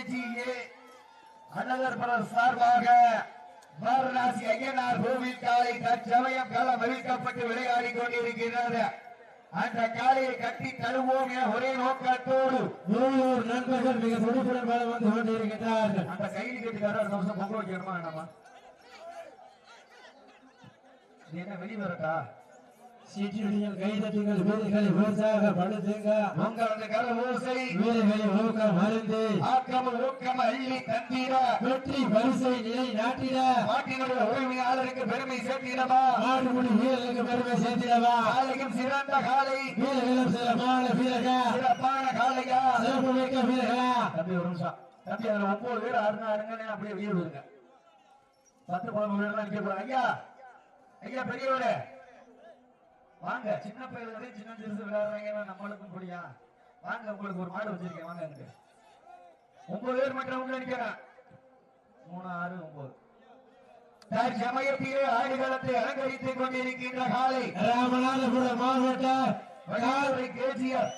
AGA another brother சார்பாக வாரணாசி ஐயனார் கோவில் காலை தற்சமயம் களம் அவிழ்க்கப்பட்டு விளையாடி கொண்டிருக்கிறது அந்த காலையை கட்டி தருவோம் என ஒரே நோக்கத்தோடு நூறு நண்பர்கள் மிக துடிப்புடன் மேல வந்து கொண்டிருக்கின்றார்கள் அந்த கையில் கட்டுக்காரர் அடுத்த வருஷம் பொங்கல் வைக்கணுமா வேணாமா என்ன வெளிவரட்டா? சீட்டியுடைய கைதட்டுங்கள் வீரர்களை விவசாய படுத்துங்க உங்களது கர ஓசை. வீரர்களை ஊக்கம் மருந்து ஆக்கம ஊக்கம் அள்ளி தந்தீர வெற்றி பரிசை நிலை நாட்டிட. நாட்டினுடைய உரிமையாளருக்கு பெருமை சேர்த்திடவா? மாடுபடி வீரர்களுக்கு பெருமை சேர்த்திடவா? காலையும் சிறந்த காலை. வீரர்களும் சிறப்பான வீரர்கள். சிறப்பான காலையா? சிறப்பு மிக்க வீரர்களா? தம்பி ஒரு நிமிஷம். தம்பி அதுல ஒன்பது பேர் அருங்கன்னு அப்படியே விடுங்க. பத்து பதினொன்று பேர் தான் நிக்க போறாங்க. ஐயா ஐயா பெரியவரே. வாங்க சின்ன பையன் சின்ன சிறுசு விளையாடுறாங்க. நம்மளுக்கும் புரியா வாங்க உங்களுக்கு ஒரு மாடு வச்சிருக்கேன். வாங்க எனக்கு. ஒன்பது பேர் மட்டும் உள்ள நிக்கிறேன் மூணு ஆறு ஒன்பது. சமயத்திலே ஆடுகளத்தை அலங்கரித்துக் கொண்டிருக்கின்ற காலை ராமநாதபுரம் வடாதுறை கேஜிஎஃப்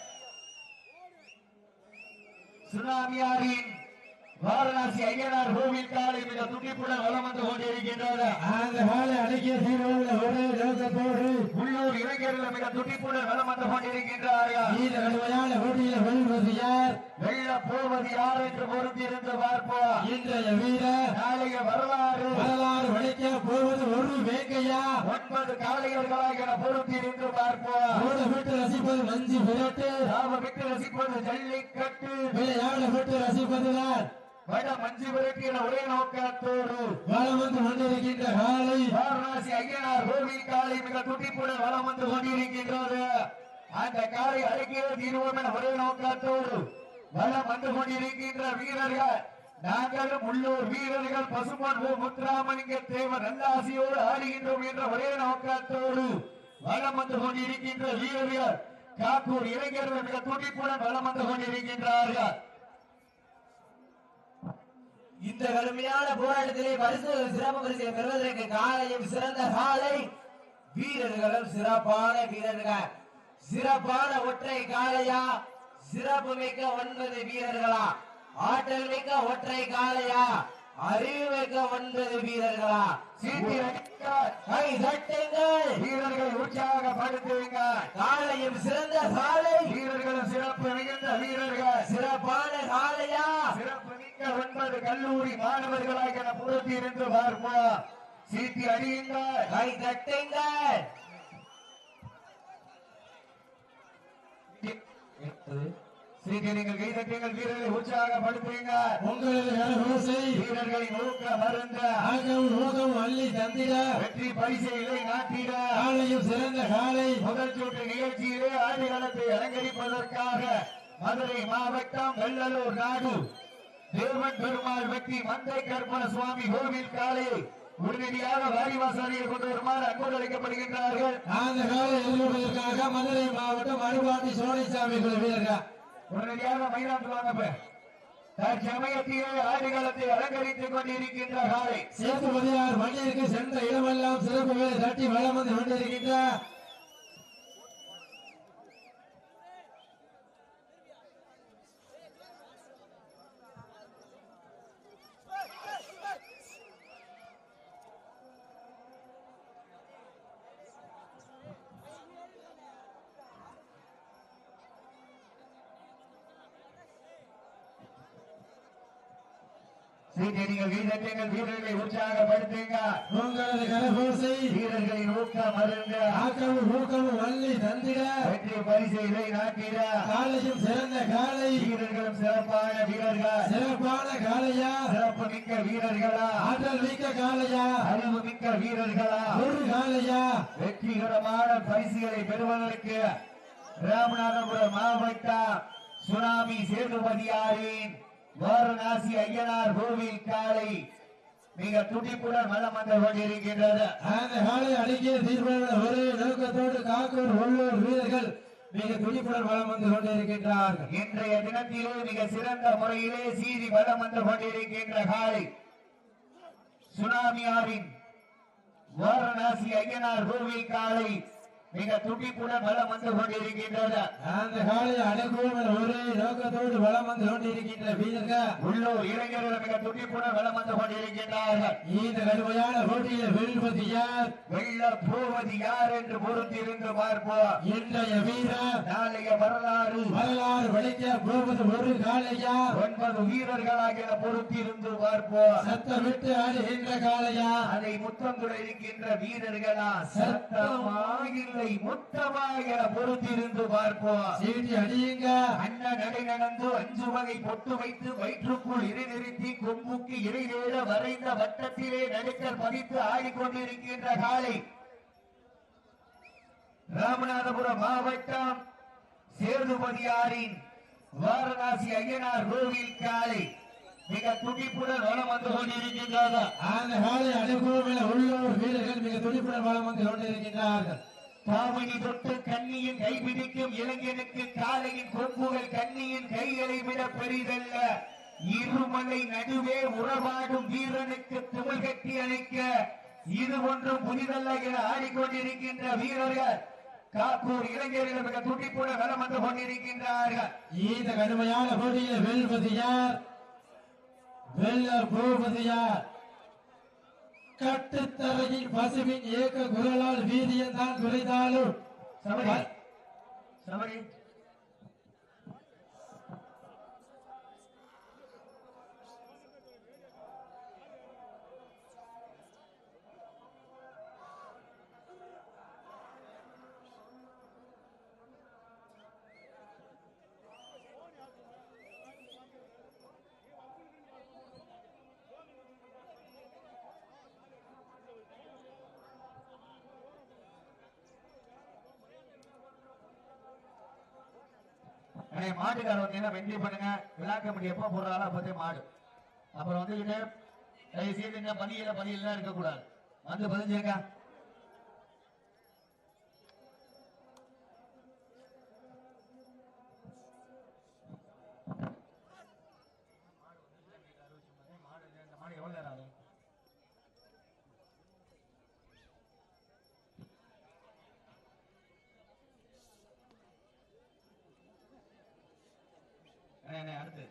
சுனாமியாரின் வாரணாசி ஐயனார் கோவில் காலை மிக துடிப்புடன் வலம் வந்து கொண்டிருக்கின்றது அந்த காலை அடக்கிய தீர்வுள்ள ஒரே நோக்கத்தோடு இளைஞர்கள் மிக துடிப்புடன் வலம் வந்து கொண்டிருக்கின்றார்கள் இந்த கடுமையான போட்டியில் வெல்வது யார்? வெல்ல போவது யார் என்று பொறுத்திருந்து பார்ப்போம். இன்றைய வீரர் நாளைய வரலாறு. வரலாறு வளைக்க போவது ஒரு வேங்கையா? ஒன்பது காளையர்களாக என பொறுத்திருந்து பார்ப்போம். ஓட விட்டு ரசிப்பது மஞ்சு விரட்டு. நாம விட்டு ரசிப்பது ஜல்லிக்கட்டு. விளையாட விட்டு ரசிப்பதுதான் விரட்டு என ஒரே நோக்கத்தோடு வளம் வந்து கொண்டிருக்கின்ற காலை வாரணாசி ஐயனார் கோவில் காலை மிக துடிப்புடன் வலம் வந்து கொண்டிருக்கின்றது. அந்த காலை அடக்கிய தீர்வோம் என ஒரே நோக்கத்தோடு வலம் வந்து கொண்டிருக்கின்ற வீரர்கள். உள்ளூர் வீரர்கள் பசுமன் முத்துராமலிங்க தேவர் நல்லாசியோடு ஆடுகின்றோம் என்ற ஒரே நோக்கத்தோடு வலம் வந்து கொண்டிருக்கின்ற வீரர்கள். காக்கூர் இளைஞர்கள் மிக துடிப்புடன் வலம் வந்து கொண்டிருக்கின்றார்கள். இந்த கடுமையான போராட்டத்திலே பரிசு சிறப்பு பரிசை பெறுவதற்கு காலையும் சிறந்த காலை. வீரர்களும் சிறப்பான வீரர்கள். சிறப்பான ஒற்றை காளையா? சிறப்பு மிக்க ஒன்பது வீரர்களா? ஆற்றல் மிக்க ஒற்றை காளையா? அறிவு மிக்க ஒன்பது வீரர்களா? சீட்டி கை தட்டுங்கள். வீரர்களை உற்சாகப்படுத்துங்கள். காலையும் சிறந்த காலை வீரர்களும் சிறப்பு மிகுந்த வீரர்கள் சிறப்பான காளையா சிறப்பு மிக்க ஒன்பது கல்லூரி மாணவர்களாக என பொருத்தி இருந்து பார்ப்போம். சீட்டி அடியுங்கள் கை தட்டுங்கள் சீட்டி நீங்கள் கைதட்டுங்கள் வீரர்களை உற்சாகப்படுத்துங்கள் உங்களது கரகோசை வீரர்களின் ஊக்க மருந்த ஆக்கம் ஊக்கம் அள்ளி தந்திட. வெற்றி பரிசை இலை நாட்டிட. காலையும் சிறந்த காலை. முதல் சுற்று நிகழ்ச்சியிலே ஆடுகளத்தை அலங்கரிப்பதற்காக மதுரை மாவட்டம் வெள்ளலூர் நாடு. தேவன் பெருமாள் வெற்றி மந்தை கற்பன சுவாமி கோவில் காலையை உடனடியாக வாரிவாசாரியை கொண்டு வருமாறு அன்போடு அழைக்கப்படுகின்றார்கள். அந்த காலை மதுரை மாவட்டம் அனுபாட்டி சோழைசாமி குழு வீரர்கள். உடனடியாக மைதானத்தில் வாங்க தற்சமயத்திலே ஆடுகளத்தை அலங்கரித்துக் கொண்டிருக்கின்ற காலை. சேத்துபதியார் மண்ணிற்கு சென்ற இடமெல்லாம் சிறப்பு வேலை தட்டி வளம் வந்து கொண்டிருக்கின்ற சீட்டை நீங்கள் வீரர்கள் வீரர்களை உற்சாகப்படுத்துங்க. உங்களது கரகோசை வீரர்களின் ஊக்கம் மருந்த ஆக்கமும் ஊக்கமும் அள்ளி தந்திட. வெற்றி பரிசை இலை நாட்டிட. காலையும் சிறந்த காலை. வீரர்களும் சிறப்பான வீரர்கள். சிறப்பான காலையா? சிறப்பு மிக்க வீரர்களா? ஆற்றல் மிக்க காலையா? அறிவு மிக்க வீரர்களா? ஒரு காலையா? வெற்றிகரமான பரிசுகளை பெறுவதற்கு ராமநாதபுரம் மாவட்டம் சுனாமி சேதுபதியாரின் வாரணாசி ஐயனார் கோவில் காலை மிக துடிப்புடன் வளம் வந்து கொண்டிருக்கின்றது. அந்த காலை அடக்கிய தீர்மான ஒரே நோக்கத்தோடு காக்கூர் உள்ளூர் வீரர்கள் மிக துடிப்புடன் வளம் வந்து கொண்டிருக்கின்றார்கள். இன்றைய தினத்திலே மிக சிறந்த முறையிலே சீறி வளம் வந்து கொண்டிருக்கின்ற காலை சுனாமியாரின் வாரணாசி ஐயனார் கோவில் காலை மிக துடிப்புடன் வளம் வந்து கொண்டிருக்கின்றது அந்த காலையை அடக்குவோம் என்ற ஒரே நோக்கத்தோடு வளம் வந்து கொண்டிருக்கின்ற வீரர்கள் உள்ளூர் இளைஞர்கள் மிக துடிப்புடன் வளம் வந்து கொண்டிருக்கின்றார்கள் இந்த கடுமையான போட்டியில் வெல்வது யார் வெள்ள போவது யார் என்று பொறுத்திருந்து பார்ப்போம் இன்றைய வீரர் நாளைய வரலாறு. வரலாறு வளைக்க போவது ஒரு காலையா ஒன்பது வீரர்களாக பொறுத்திருந்து பார்ப்போம். சத்தமிட்டு ஆடுகின்ற காலையா அதை முத்தம் இருக்கின்ற வீரர்களா? சத்தமா இல்லை முத்தமா என பொறுத்திருந்து பார்ப்போம். சீட்டி அடியுங்க. அண்ணன் நடை நடந்து அஞ்சு வகை பொட்டு வைத்து வயிற்றுக்குள் இறை நிறுத்தி கொம்புக்கு இறை வரைந்த வட்டத்திலே நடுக்கல் பதித்து ஆடிக்கொண்டிருக்கின்ற காலை ராமநாதபுரம் மாவட்டம் சேதுபதியாரின் வாரணாசி ஐயனார் கோவில் காலை மிக துடிப்புடன் வளம் வந்து கொண்டிருக்கின்றது அந்த காலை உள்ளூர் வீரர்கள் மிக துடிப்புடன் வளம் வந்து கொண்டிருக்கின்றார்கள். தாமணி தொட்டு கண்ணியின் கைபிடிக்கும் இளைஞனுக்கு காலையின் கொம்புகள் கண்ணியின் கைகளை விட பெரிதல்ல. இருமலை நடுவே உறவாடும் வீரனுக்கு துமல் கட்டி அணைக்க இது ஒன்றும் புதிதல்ல என ஆடிக்கொண்டிருக்கின்ற வீரர்கள் காப்பூர் இளைஞர்கள் மிக துடிப்புடன் வலம் வந்து கொண்டிருக்கின்றார்கள். இந்த கடுமையான போட்டியில் வெல்வது யார்? வெல்ல போவது யார்? கட்டுத்தரையின் பசுவின் ஏக்க குரலால் வீதியம் தான் குறைந்தாலும் சபரி சபரி அண்ணே, மாட்டுக்கார வந்தீங்கன்னா வெந்தி பண்ணுங்க? விழா கமிட்டி எப்போ போடுறாலும் அப்போதே மாடு. அப்புறம் வந்துக்கிட்டு தயவு செய்து இந்த பணியில பணியில இருக்கக்கூடாது. வந்து பதிஞ்சிருக்கா அடுத்து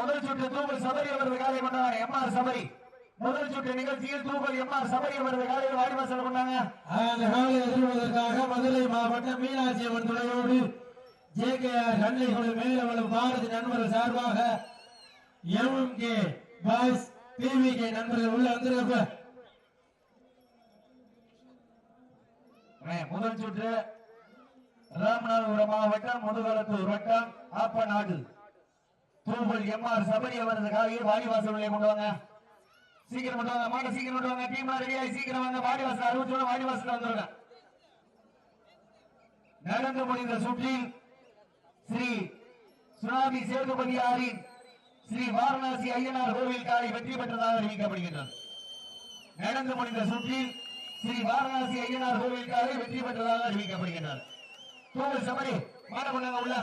முதல் சுற்று தூபல் சபரி அவரது காலை கொண்டாங்க. எம்ஆர் சபரி. முதல் சுற்று நிகழ்ச்சியில் தூபல் எம்ஆர் சபரி அவரது காலையில் வாடிவாசல் கொண்டாங்க. அந்த காலை எதிர்வதற்காக மதுரை மாவட்டம் மீனாட்சி அம்மன் துணையோடு ஜே கே ஆர் கண்ணைகுழு மேலவளம் பாரதி நண்பர்கள் சார்பாக M K boys PV K நண்பர்கள் உள்ள அண்ணே, முதல் சுற்று ராமநாதபுரம் மாவட்டம் முதுகலத்தூர் வட்டம் ஆப்பநாடு. தூபல் எம்ஆர் சபரி அவரது காலையில் வாடிவாசல் உள்ளே கொண்டு வாங்க. சீக்கிரம் கொண்டு வாங்க மாட்டை சீக்கிரம் கொண்டு வாங்க டீம் ரெடியாகி சீக்கிரம் வாங்க. வாடிவாசல் அறுபத்தி வாடிவாசல் வந்துருங்க. நடந்து முடிந்த சுற்றில் ஸ்ரீ சுனாமி சேதுபதியாரின் ஸ்ரீ வாரணாசி ஐயனார் கோவில் காலை வெற்றி பெற்றதாக அறிவிக்கப்படுகின்றது. நடந்து முடிந்த சுற்றில் ஸ்ரீ வாரணாசி ஐயனார் கோவில் காலை வெற்றி பெற்றதாக அறிவிக்கப்படுகின்றது. தூவல் சபரி மாட கொண்டாங்க உள்ள.